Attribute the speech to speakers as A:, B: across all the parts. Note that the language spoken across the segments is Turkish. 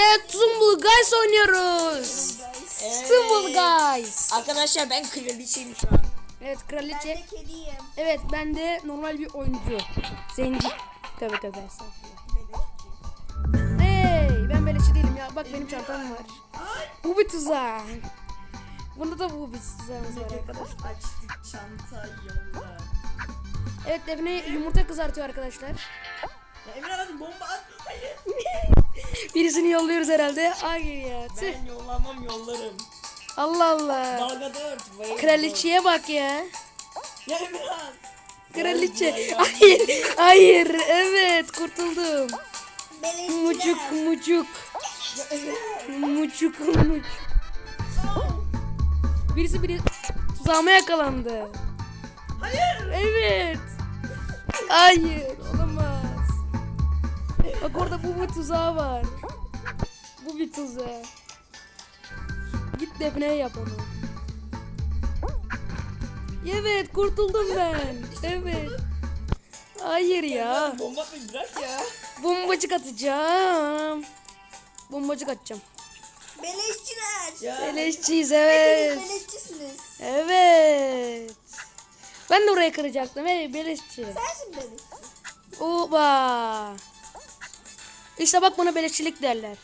A: birlikte Tumble Guys oynuyoruz. Tumble Guys.
B: Arkadaşlar ben kraliçeyim şu an.
A: Evet
C: Ben
A: kraliçe.
C: de kediyim.
A: Evet ben de normal bir oyuncu. Zenci. Tövbe tövbe estağfurullah. Hey ben beleşçi değilim ya. Bak benim çantam var. Bu bir tuzak. Bunda da bu bir tuzağımız var arkadaşlar.
B: Açtık çanta yolla.
A: Evet Defne yumurta kızartıyor arkadaşlar.
B: Ya Emre hadi bomba at. Hayır.
A: Birisini yolluyoruz herhalde. Hayır ya. tüh.
B: Ben yollamam yollarım.
A: Allah Allah.
B: Dalga 4. Vay
A: Kraliçeye bak ya.
B: Ya Emre
A: Kraliçe. Hayır. Hayır. Evet kurtuldum. Mucuk mucuk. Mucuk mucuk. Birisi biri tuzağıma yakalandı.
B: Hayır.
A: Evet. Hayır. Bak orada bu bir tuzağı var. Bu bir tuzağı. Git defneye yap onu. Evet kurtuldum ben. Evet. Hayır ya.
B: Bomba bırak ya.
A: Bombacık atacağım. Bombacık atacağım.
C: Beleşçiler.
A: Beleşçiyiz
C: Hepiniz
A: evet.
C: beleşçisiniz.
A: Evet. Ben de oraya kıracaktım. Hey beleşçi.
C: Sensin beleşçi.
A: Oba. İşte bak buna beleşçilik derler.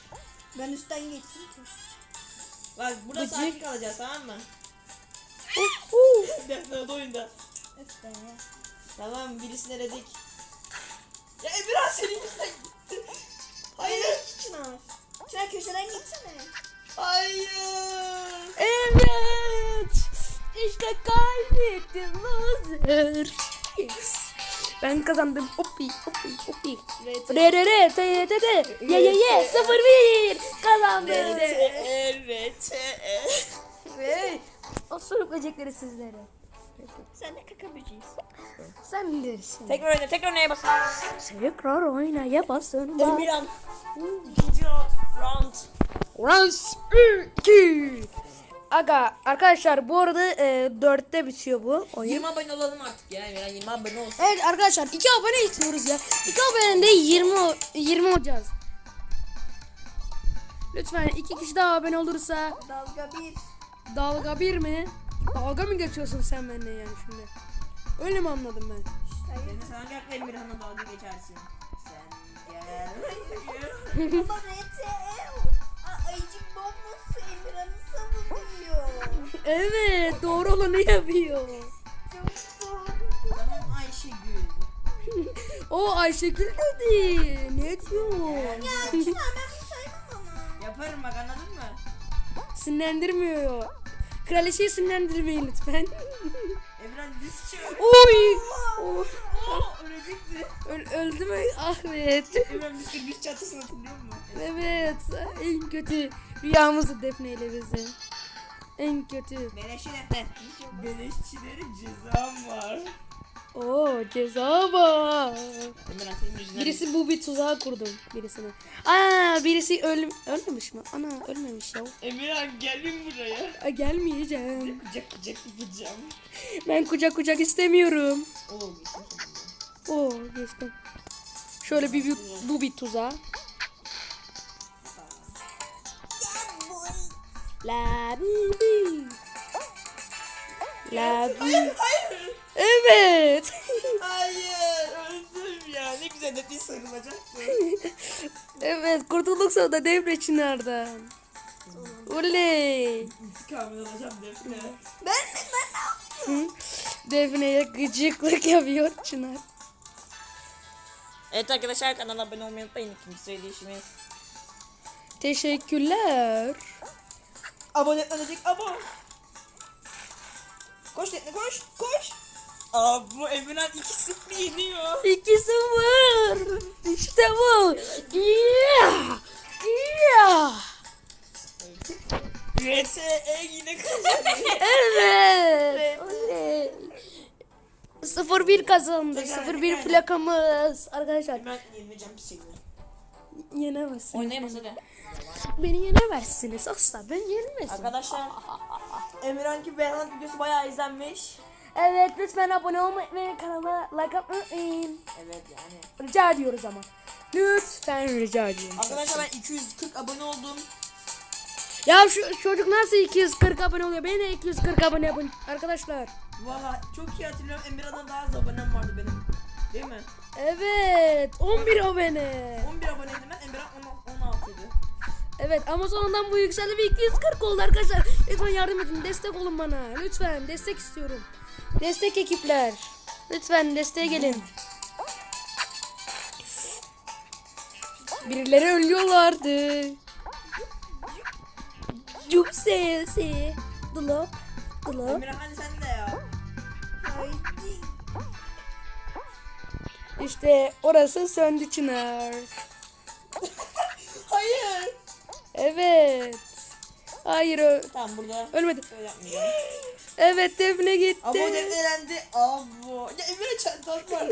C: Ben üstten geçtim ki.
B: Bak burada
A: Gıcık.
B: sakin kalacağız tamam mı?
A: Uh, uh.
B: Defne oyunda.
C: Üstten ya.
B: Tamam birisini eledik. Ya Emre senin yüzünden gitti. Hayır.
C: Çınar. Çınar köşeden geçsene.
B: Hayır.
A: Evet. İşte kaybettim loser. Yes. Ben kazandım. Hoppi hoppi hoppi. Re re re te te te. Ye ye ye. Sıfır bir. Kazandım.
B: Evet.
A: Hey. O sorup böcekleri sizlere.
C: Sen de kaka böceğisin.
A: Sen bilirsin.
B: Tekrar oyna tekrar oynaya basın.
A: Tekrar oynaya basın.
B: Emirhan. İkinci round. Round.
A: Rounds 2. Aga arkadaşlar bu arada e, 4'te bitiyor bu oyun.
B: 20 abone olalım artık ya Emirhan 20 abone olsun.
A: Evet arkadaşlar 2 abone istiyoruz ya. 2 abonede 20 o- 20 olacağız. Lütfen iki kişi daha abone olursa
C: Dalga bir.
A: dalga bir mi? Dalga mı geçiyorsun sen benimle yani şimdi? Öyle mi anladım ben?
B: Sen hangi akla Emirhan'a dalga geçersin? Sen gel.
C: RTL. Aa, Ayıcık bombası Emirhan'ı savunuyor.
A: Evet doğru olanı yapıyor.
B: Tamam Ayşegül.
A: O Ayşegül dedi. Ne diyor?
C: Ya Çınar ben.
B: Yaparım bak anladın mı?
A: Sinirlendirmiyor. Kraliçeyi sinirlendirmeyin lütfen.
B: Emirhan diz çök.
A: Oy. Oh.
B: Oo ölecekti.
A: Öl- öldü mü? Ahmet.
B: Emirhan biz bir çatısını hatırlıyor musun?
A: Evet. En kötü rüyamızı defneyle bizi. En kötü.
B: Beleşçi defne. Beleşçilerin cezam var.
A: Oo ceza var. Birisi bu bir tuzağa kurdum birisine. Aa birisi öl ölmemiş mi? Ana ölmemiş ya.
B: Emirhan gelin buraya.
A: Aa, gelmeyeceğim.
B: Kucak kucak yapacağım.
A: Ben kucak kucak istemiyorum.
B: Oo geçmiş.
A: Oo geçtim. Şöyle bir, bir bu bir tuzağa. La bi bi. La bi.
B: Hayır.
A: Evet.
B: Hayır öldüm ya. Ne güzel de bir sarılacaktı.
A: evet kurtulduk sonunda devre Çınar'dan. Oley.
B: İntikamını alacağım defne.
C: Ben de ben de.
A: Hı? Defne'ye gıcıklık yapıyor Çınar.
B: Evet arkadaşlar kanala abone olmayı unutmayın. İkinci söyleyişimiz.
A: Teşekkürler.
B: Abonetlenecek abone. Koş Defne koş koş. Aa bu Emirhan 2-0 yeniyor.
A: 2-0. İşte bu. Yeah. Yeah.
B: RTE yine kazanıyor.
A: Evet. Oley. 0-1 kazandı.
B: Tekrar,
A: 0-1
B: tekrar.
A: plakamız. Arkadaşlar
B: Ben yenileceğim bir şekilde.
A: Yenemezsiniz.
B: Oynayamaz hadi.
A: Beni yenemezsiniz asla. Ben yenilmezim.
B: Arkadaşlar Emirhan'ki Behland videosu bayağı izlenmiş.
A: Evet lütfen abone olmayı ve kanala like atmayı unutmayın.
B: Evet yani.
A: Rica ediyoruz ama. Lütfen rica ediyorum.
B: Arkadaşlar ben 240 abone oldum.
A: Ya şu çocuk nasıl 240 abone oluyor? Beni de 240 abone yapın arkadaşlar.
B: Valla çok iyi hatırlıyorum. Emirhan'dan daha az abonem vardı benim. Değil mi?
A: Evet 11 abone.
B: 11 aboneydim ben. Emirhan 16 idi.
A: Evet ama sonradan bu yükseldi ve 240 oldu arkadaşlar. Lütfen yardım edin destek olun bana. Lütfen destek istiyorum. Destek ekipler. Lütfen desteğe gelin. Birileri ölüyorlardı. Cuk sesi. Dolap. Dolap.
B: Emirhan hadi sen de ya.
C: Haydi.
A: İşte orası söndü Çınar.
B: Hayır.
A: Evet. Hayır ö-
B: Tamam burada
A: ölmedi.
B: şöyle yapmayacağım.
A: Evet Defne gitti.
B: Abo defnelendi. Abo. Ya Emirhan çantam var.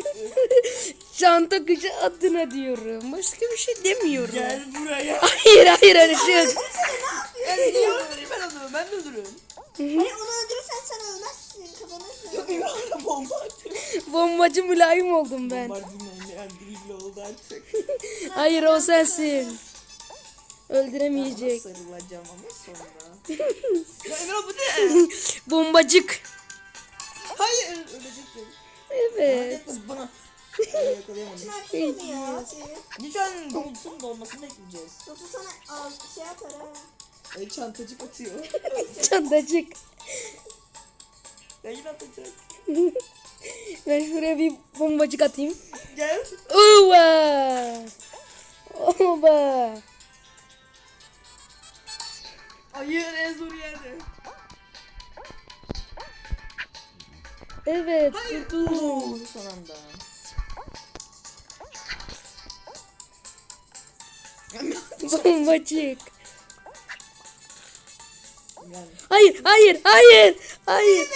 A: Çanta kıcı adına diyorum. Başka bir şey demiyorum.
B: Gel buraya.
A: Hayır hayır öyle şey yok.
B: Niye öldüreyim ben onu? Ben de öldürürüm.
C: Hayır onu öldürürsen sen ölmezsin.
B: Bomba atıyor.
A: Bombacı mülayim oldum ben.
B: Oldu artık.
A: Hayır o sensin. Öldüremeyecek.
B: Sarılacağım ama sonra. ya Emirhan bu ne?
A: Bombacık.
B: Hayır ölecektim.
A: Evet.
B: Bana. Lütfen dolsun dolmasını bekleyeceğiz.
C: Batu sana al, şey atar ha.
B: Ay çantacık atıyor.
A: Çantacık.
B: Ya yine atacak.
A: Ben şuraya bir bombacık atayım.
B: Gel.
A: Oba. Oba.
B: Hayır en zor yerde.
A: Evet
B: Hayır. Oo, son anda.
A: Bombacık. Hayır, hayır, hayır, hayır.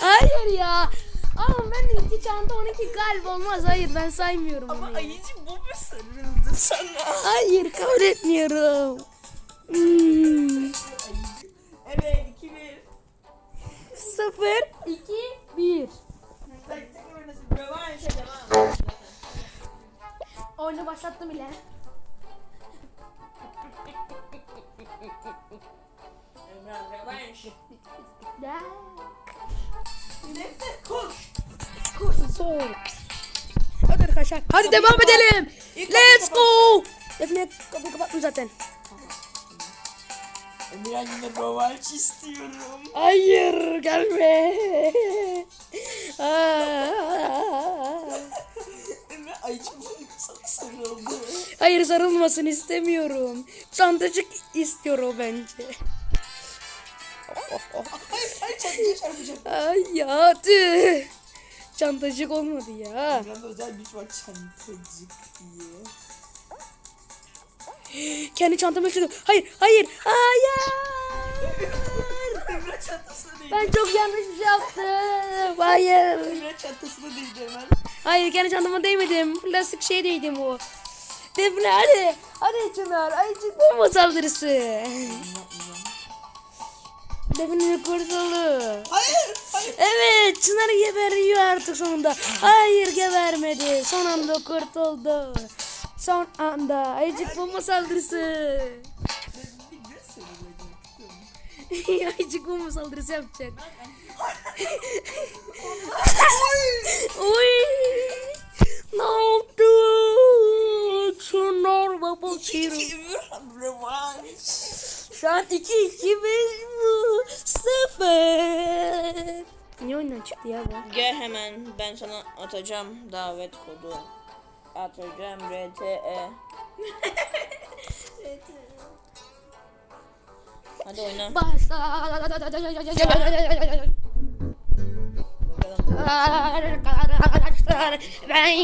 A: Hayır ya. Ama ben iki çanta 12 kalp olmaz. Hayır ben saymıyorum
B: Ama
A: onu.
B: ayıcık bu mu sarıldı sana?
A: Hayır kabul etmiyorum. Hmm.
B: Evet 2-1.
A: 0, 2, 1.
B: Tek tek oynasın. Rövanş devam.
A: Oyunu başlattım bile.
B: Rövanş. Defne koş.
A: Son. Hadi arkadaşlar. Hadi devam edelim. Let's go. Defne kapıyı kapattım zaten.
B: Emirhan yine rövanş istiyorum.
A: Hayır gelme.
B: Mu sana sarıldı?
A: Hayır sarılmasını istemiyorum. Çantacık istiyor o bence.
B: Hayır çantaya çarpacağım.
A: Ay ya tüh. Çantacık olmadı ya.
B: Emrah'da özel güç var çantacık diye.
A: Kendi çantamı açıyordum. Hayır hayır hayır.
B: Emrah çantasına değdi.
A: Ben çok yanlış bir şey yaptım. Hayır.
B: Emrah çantasına değdi.
A: Hayır kendi çantama değmedim. Plastik şey değdim o. Defne hadi. Hadi Çınar. Ayıcık bomba saldırısı. Defne kurtuldu.
B: Hayır hayır.
A: Evet Çınar geberiyor artık sonunda. Hayır gebermedi. Son anda kurtuldu. Son anda ayıcık bomba saldırısı. Ayıcık bomba saldırısı yapacak. Oy. Ne oldu? Çınar baba Çınar.
B: Emrah rövanş.
A: Şu an 2 2 1 0. Ne oyundan çıktı ya bu?
B: Gel hemen ben sana atacağım davet kodu. Atacağım. RTE. Hadi oyna.
A: Başla. Arkadaşlar ben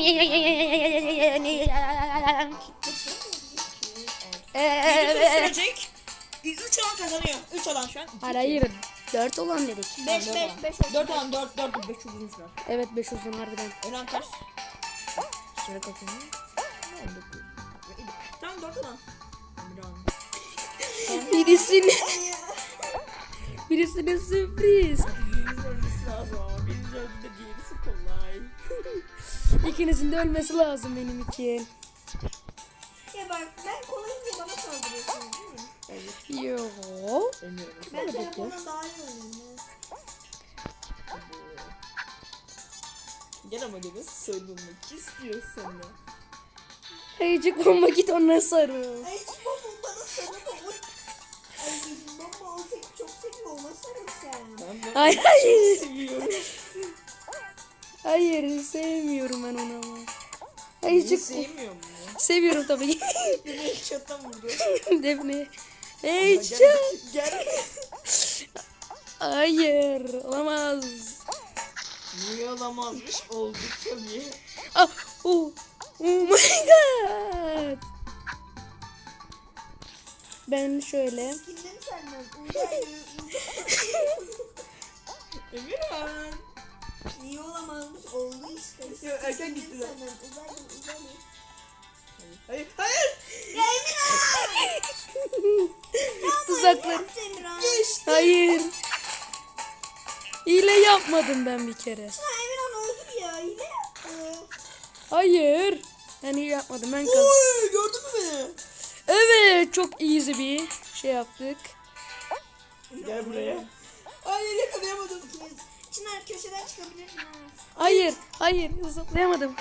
A: Evet.
B: sürecek. 3 olan kazanıyor. 3 olan şu an.
A: Hayır hayır 4 olan dedik.
C: 5 5 5
B: 4 olan 4 4 5 uzun sürer.
A: Evet 5 uzun harbiden.
B: Ölen ters. Süre kaçıyor. Tamam 4 olan.
A: Birisini Birisine sürpriz. İkinizin de ölmesi lazım benim için.
B: Emirhan.
C: Ben
A: Hadi
C: telefondan daha iyi oynuyorum.
B: Gel ama gel nasıl sarılmak istiyorsun ya.
A: Ayıcık bomba git ona sarıl.
C: Ay babam bana sarılma. Ay baba o seni çok seviyor ona sarıl sen.
B: Ben de
A: Hayır hayır.
B: seviyorum.
A: Hayır sevmiyorum ben onu ama.
B: Hiç
A: Ayıcık
B: sevmiyor mu?
A: seviyorum tabii.
B: Beni çatan vurdu.
A: Defne.
B: Gel,
A: Ayıcık.
B: Gel.
A: Hayır olamaz.
B: Niye olamazmış? Oldu tabii.
A: Ah, oh, oh my god. Ben şöyle.
C: Senden?
B: Emirhan.
C: Niye olamazmış? Oldu işte.
B: Ya, erken gittiler.
C: senden?
B: Hayır, hayır.
C: Ya Emirhan!
A: Tuzaklar.
C: Emirhan.
A: Hayır. Hile yapmadım ben bir kere.
C: Ha Emirhan öldür ya. Hile.
A: Hayır. Ben hile yapmadım. Ben kaz-
B: Oy, gördün mü beni?
A: Evet çok easy bir şey yaptık.
B: Gel buraya. Hayır yakalayamadım.
C: Çınar köşeden çıkabilirsin ha.
A: Hayır. Hayır. Zıplayamadım.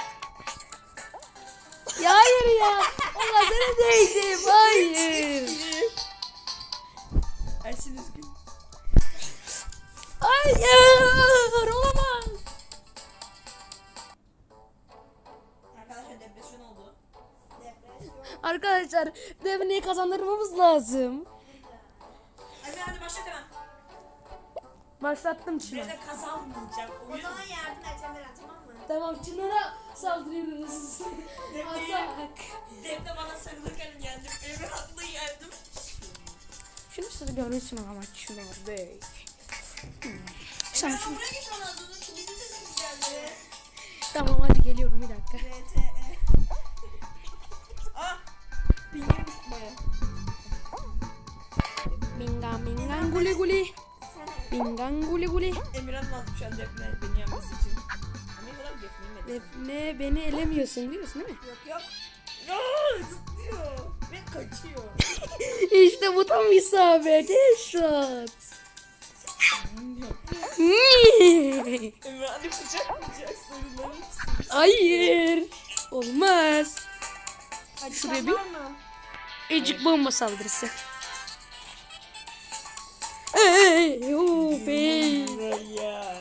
A: Ya hayır ya. Allah sana değdim. Hayır.
B: Ersin üzgün.
A: Hayır. Olamaz.
B: Arkadaşlar depresyon oldu.
C: Depresyon.
A: Arkadaşlar Defne'yi kazandırmamız lazım.
B: Hadi hadi başlat hemen.
A: Başlattım Çınar.
B: Ben de kazanmayacağım.
C: O
B: Oyun
C: zaman yardım et Emirhan tamam mı?
A: Tamam Çınar'a saldırıyoruz. Atak.
B: Defne bana sarılırken yendim. Emirhan'la yendim.
A: Şunu siz görürsün ama Çınar Bey. Sen şunu... Tamam hadi geliyorum bir dakika.
C: RTE.
B: Ah. Düştü baya.
A: Bingan bingan guli guli. Bingan guli guli.
B: Emirhan lazım şu an Defne beni yenmesi için.
A: Defne beni elemiyorsun biliyorsun değil mi?
C: Yok yok.
B: Aa, zıplıyor. Ve kaçıyor.
A: işte bu tam isabet.
B: Kucak kucak sarılır mısın?
A: Hayır. Olmaz.
C: Hadi
A: Şuraya bir-
C: mı?
A: Ecik bomba saldırısı. Ey, of, ey.
B: Buraya.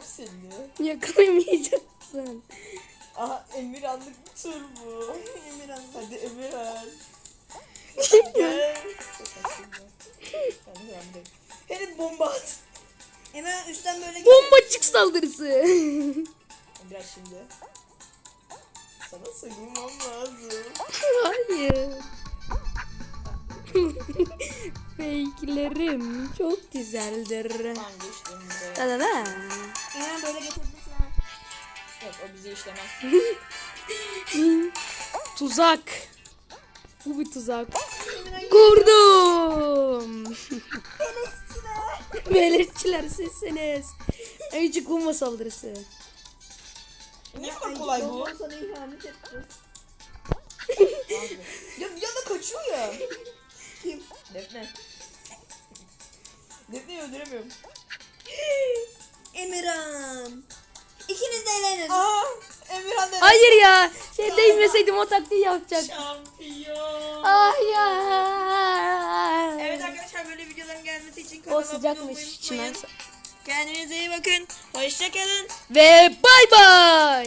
B: Yakalayacağım seni.
A: Yakalayamayacaksın.
B: Aha Emirhan'lık bir tur bu.
C: Emirhan.
B: Hadi Emirhan. Gel. Ben de yandım. Hele bomba at.
C: Emirhan üstten böyle
A: Bombacık saldırısı.
B: Biraz şimdi. Sana sarılmam lazım.
A: Hayır. Fake'lerim çok güzeldir.
B: Tamam geçtim.
A: Da da da.
C: Emirhan böyle getirebilirsin ha.
B: Yok o bize işlemez.
A: Tuzak. Bu bir tuzak. Kurdum. Belirtçiler sizsiniz. Ayıcık bomba saldırısı.
B: ne kadar kolay bu.
C: Sana ihanet etti.
B: Ya bir yana kaçıyor ya.
C: Kim?
B: Defne. Defne'yi öldüremiyorum.
C: Emirhan. İkiniz de eğlenin.
B: Aa Emirhan da
A: Hayır ya. Şey değmeseydim o taktiği yapacak.
B: şampiyon.
A: Ah ya.
B: Evet arkadaşlar böyle videoların gelmesi için
A: O
B: kanala abone olmayı
A: sıcakmış
B: unutmayın. Kendinize iyi bakın. Hoşçakalın.
A: Ve bay bay.